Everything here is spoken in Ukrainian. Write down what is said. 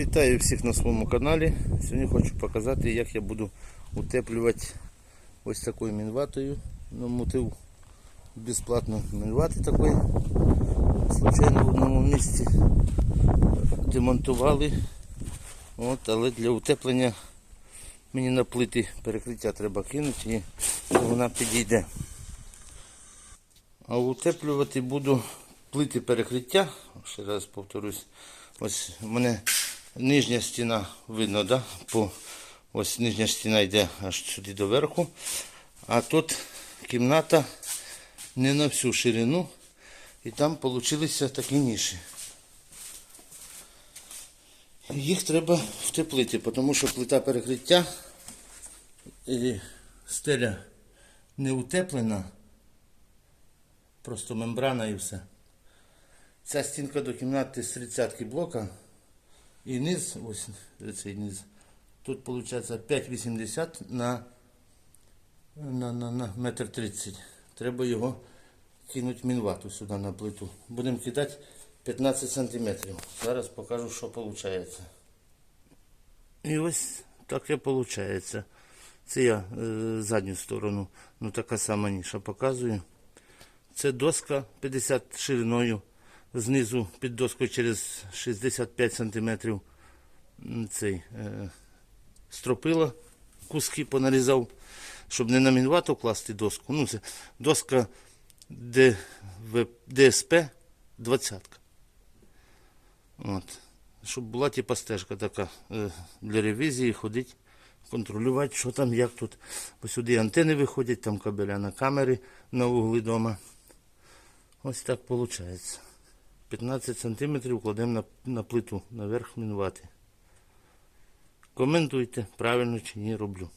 Вітаю всіх на своєму каналі. Сьогодні хочу показати, як я буду утеплювати ось такою мінватою. Намотив безплатно мінвати такої. Случайно в одному місці демонтували. От, але для утеплення мені на плити перекриття треба кинути і вона підійде. А утеплювати буду плити перекриття. Ще раз повторюсь. Ось мене нижня стіна видно, да? По, ось нижня стіна йде аж сюди до верху. А тут кімната не на всю ширину. І там получилися такі ніші. Їх треба втеплити, тому що плита перекриття і стеля не утеплена. Просто мембрана і все. Ця стінка до кімнати з 30 блока. І низ, ось цей низ. Тут виходить 5,80 на, на, на, на метр 30. Треба його кинути мінвату сюди на плиту. Будемо кидати 15 сантиметрів. Зараз покажу, що виходить. І ось так і виходить. Це я е, задню сторону, ну така сама ніша показую. Це доска 50 шириною. Знизу під доскою через 65 см цей е, стропила, куски понарізав, щоб не на класти доску. Ну, це доска Д, В, ДСП 20. От. Щоб була типа стежка така е, для ревізії, ходити, контролювати, що там, як тут. Бо сюди антени виходять, там кабеля на камери на угли дома. Ось так виходить. 15 см кладемо на, на плиту наверх мінувати. Коментуйте, правильно чи ні роблю.